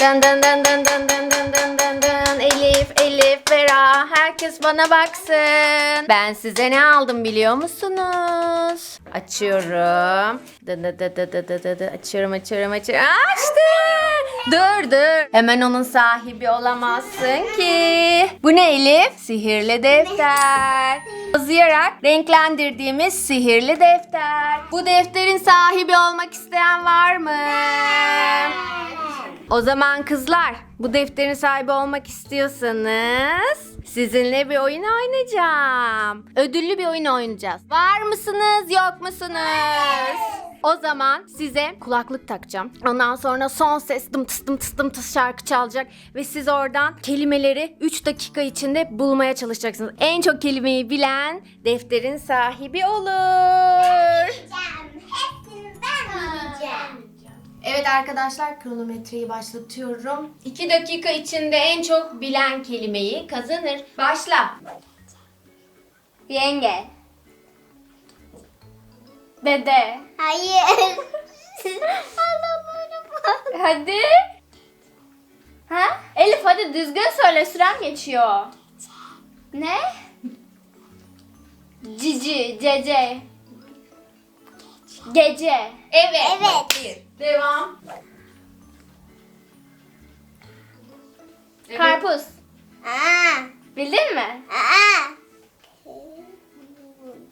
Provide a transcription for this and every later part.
Dın dın dın dın dın dın dın dın dın dın. Elif, Elif, Vera. Herkes bana baksın. Ben size ne aldım biliyor musunuz? Açıyorum. Dı dı dı dı dı dı dı. Açıyorum, açıyorum, açıyorum. Açtım. Dur dur. Hemen onun sahibi olamazsın ki. Bu ne Elif? Sihirli defter. Yazıyarak renklendirdiğimiz sihirli defter. Bu defterin sahibi olmak isteyen var mı? O zaman kızlar bu defterin sahibi olmak istiyorsanız sizinle bir oyun oynayacağım. Ödüllü bir oyun oynayacağız. Var mısınız yok musunuz? O zaman size kulaklık takacağım. Ondan sonra son ses dım tıs dım tıs dım tıs şarkı çalacak. Ve siz oradan kelimeleri 3 dakika içinde bulmaya çalışacaksınız. En çok kelimeyi bilen defterin sahibi olur. Evet arkadaşlar kronometreyi başlatıyorum. 2 dakika içinde en çok bilen kelimeyi kazanır. Başla. Yenge. Dede. Hayır. Adamlarım var. Hadi. Ha? Elif hadi düzgün söyle süren geçiyor. Ne? Cici, cece. Gece. Evet. Evet. Devam. Evet. Karpuz. Aa. Bildin mi? Aa.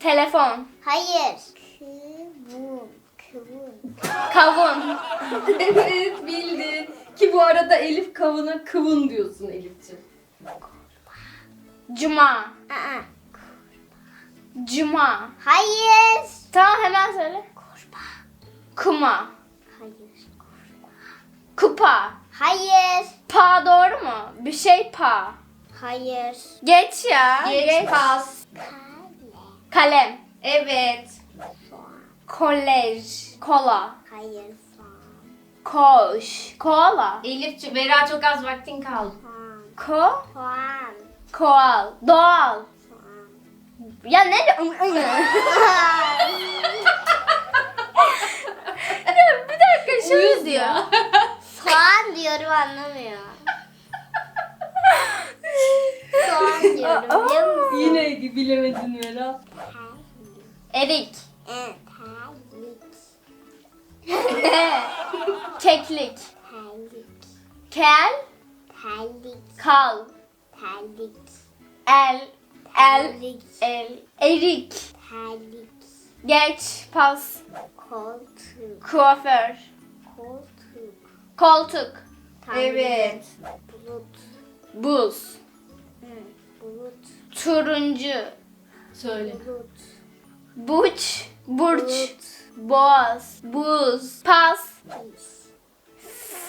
Telefon. Hayır. Kavun. evet bildin. Ki bu arada Elif kavuna kıvın diyorsun Elif'ciğim. Cuma. Aa. Cuma. Hayır. Tamam hemen söyle. Kuma. Hayır. Kupa. Hayır. Pa doğru mu? Bir şey pa. Hayır. Geç ya. Geç pas. Kale. Kalem. Evet. Kolej. Kola. Hayır. Soğan. Koş. Koala. Elif'ciğim Vera çok az vaktin kaldı. Soğan. Ko. Soğan. Koal. Doğal. Soğan. Ya ne? ya bir dakika şöyle diyor. Soğan diyorum anlamıyor. Soğan diyorum biliyor musun? Yine bilemedin Vera. Erik. Keklik. Terlik. Kel. Terlik. Kal. Terlik. El. El. Terlik. El. Erik. Terlik. Geç. Pas. Koltuk. Kuaför. Koltuk. Koltuk. Evet. Bulut. Buz. Hı. Bulut. Turuncu. Söyle. Bulut. Buç. Burç. Bulut. Boğaz. Buz. Pas. Fiş.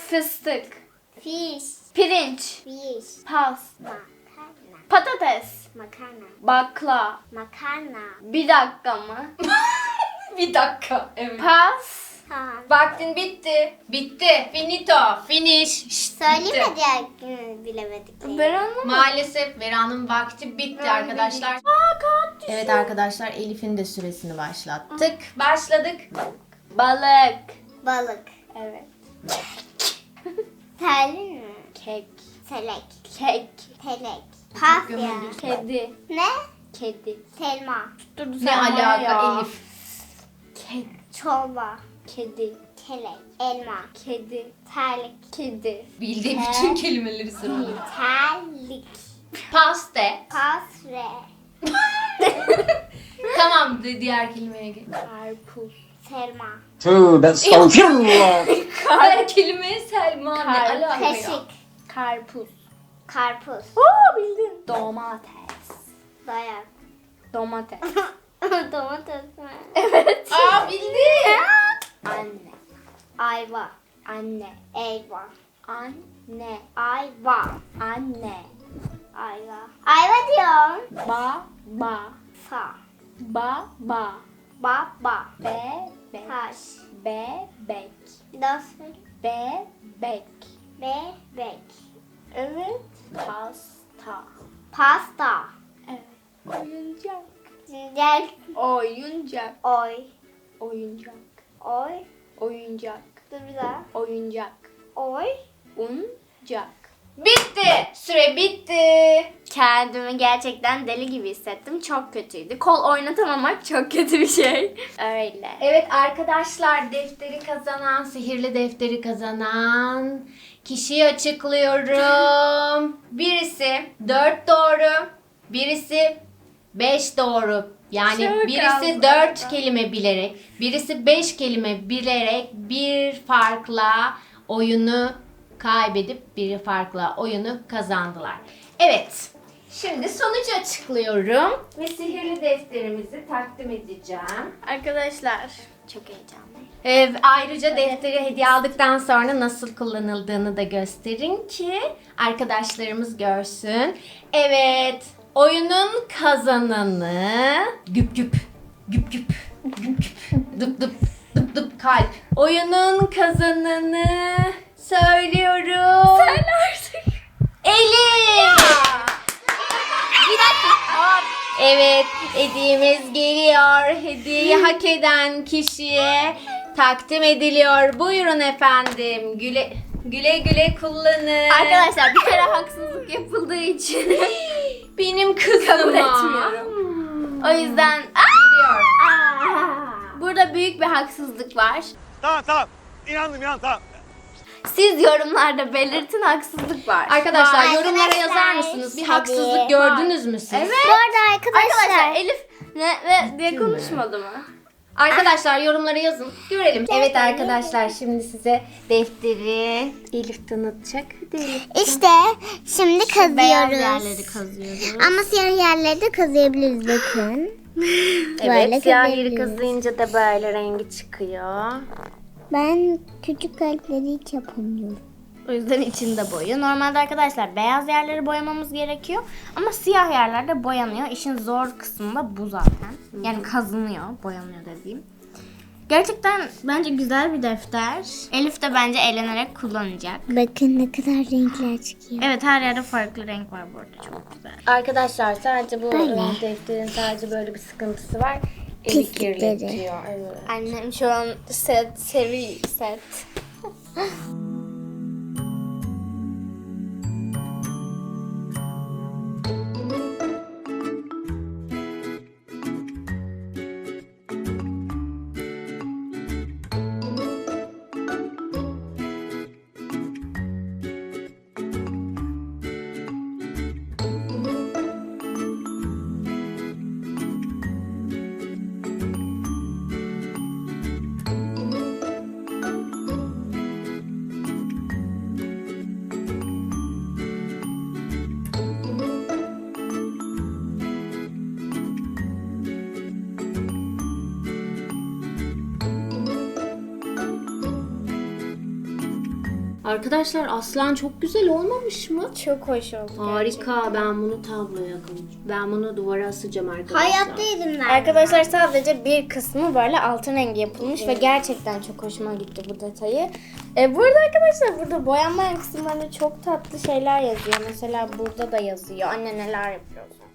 Fıstık. Fiş. Pirinç. Fiş. Pas. Makarna. Patates. Makarna. Bakla. Makarna. Bir dakika mı? Bir dakika. Evet. Pas. Tamam. Vaktin bitti. Bitti. Finito. Finish. Şşt, Söyleyeyim bitti. mi diğer gün bilemedikleri? Ben anlamadım. Maalesef Vera'nın vakti bitti Ben arkadaşlar. Aa kağıt düştü. Evet arkadaşlar Elif'in de süresini başlattık. Başladık. Balık. Balık. Evet. Terli mi? Kek. Selek. Kek. Telek. Pas ya. Kedi. Ne? Kedi. Selma. Dur Ne alaka Elif? Kedi. Çorba. Kedi. Kelek. Elma. Kedi. Terlik. Kedi. Bildiği bütün kelimeleri sıraladı. Terlik. Paste. Pasre. Tamam di- diğer kelimeye geç. Karpuz. Selma. Tövbe estağfirullah. Her kelimeye Selma ne Kar- alaka ya? Kaşık. Karpuz. Karpuz. Oo bildin. Domates. Dayak. Domates. Domates mi? evet. Aa bildi. Anne. Ayva. Anne. Eyva. Anne. Ayva. Anne. Ayva. Ayva diyorum. Ba ba. Sa. Ba ba. Baba. Bebek. Taş. Bebek. Bir daha söyle. Bebek. Bebek. Evet. Pasta. Pasta. Evet. Oyuncak. Cincel. Oyuncak. Oy. Oyuncak. Oy. Oyuncak. Dur bir daha. Oyuncak. Oy. Oyuncak. Bitti. Süre bitti. Kendimi gerçekten deli gibi hissettim. Çok kötüydü. Kol oynatamamak çok kötü bir şey. Öyle. Evet arkadaşlar defteri kazanan, sihirli defteri kazanan kişiyi açıklıyorum. Birisi 4 doğru, birisi 5 doğru. Yani Çok birisi az 4 arada. kelime bilerek, birisi 5 kelime bilerek bir farkla oyunu kaybedip bir farkla oyunu kazandılar. Evet. Şimdi sonucu açıklıyorum ve sihirli defterimizi takdim edeceğim. Arkadaşlar çok heyecanlıyım. Ee, ayrıca defteri hediye aldıktan sonra nasıl kullanıldığını da gösterin ki arkadaşlarımız görsün. Evet, oyunun kazananı güp güp güp güp güp güp dıp dıp dıp dıp kalp. Oyunun kazananı söylüyorum. Söyle artık. Elif. Bir dakika. Evet, hediyemiz geliyor. Hediyeyi hak eden kişiye takdim ediliyor. Buyurun efendim. Güle güle güle kullanın. Arkadaşlar bir kere haksızlık yapıldığı için benim kızıma. kabul etmiyorum. O yüzden Geliyor. burada büyük bir haksızlık var. Tamam tamam. İnandım inandım tamam. Siz yorumlarda belirtin haksızlık var. Arkadaşlar Var. yorumlara Arkadaşlar, yazar mısınız? Bir tabii. haksızlık gördünüz mü siz? Evet. Bu arada arkadaşlar. Arkadaşlar Elif ne ve diye konuşmadı mı? Arkadaşlar yorumlara yazın. Görelim. Evet arkadaşlar şimdi size defteri Elif tanıtacak. Hadi Elif. İşte şimdi Beyaz kazıyoruz. yerleri kazıyoruz. Ama siyah yerleri de kazıyabiliriz bakın. Evet siyah yeri kazıyabiliriz. kazıyınca da böyle rengi çıkıyor. Ben küçük kalpleri hiç yapamıyorum. O yüzden içinde boyu. Normalde arkadaşlar beyaz yerleri boyamamız gerekiyor. Ama siyah yerlerde boyanıyor. İşin zor kısmı da bu zaten. Yani kazınıyor, boyanıyor dediğim. Gerçekten bence güzel bir defter. Elif de bence eğlenerek kullanacak. Bakın ne kadar renkler çıkıyor. Evet her yerde farklı renk var bu arada çok güzel. Arkadaşlar sadece bu Böyle. defterin sadece böyle bir sıkıntısı var. Eli kirletiyor. Evet. Annem şu an set, sevi set. Arkadaşlar aslan çok güzel olmamış mı? Çok hoş oldu. Harika. Ben bunu tabloya koyacağım. Ben bunu duvara asacağım arkadaşlar. Hayatta yedim ben. Arkadaşlar sadece bir kısmı böyle altın rengi yapılmış ve gerçekten çok hoşuma gitti bu detayı. E, burada arkadaşlar burada boyanmayan kısımlarında çok tatlı şeyler yazıyor. Mesela burada da yazıyor. Anne neler yapıyorsun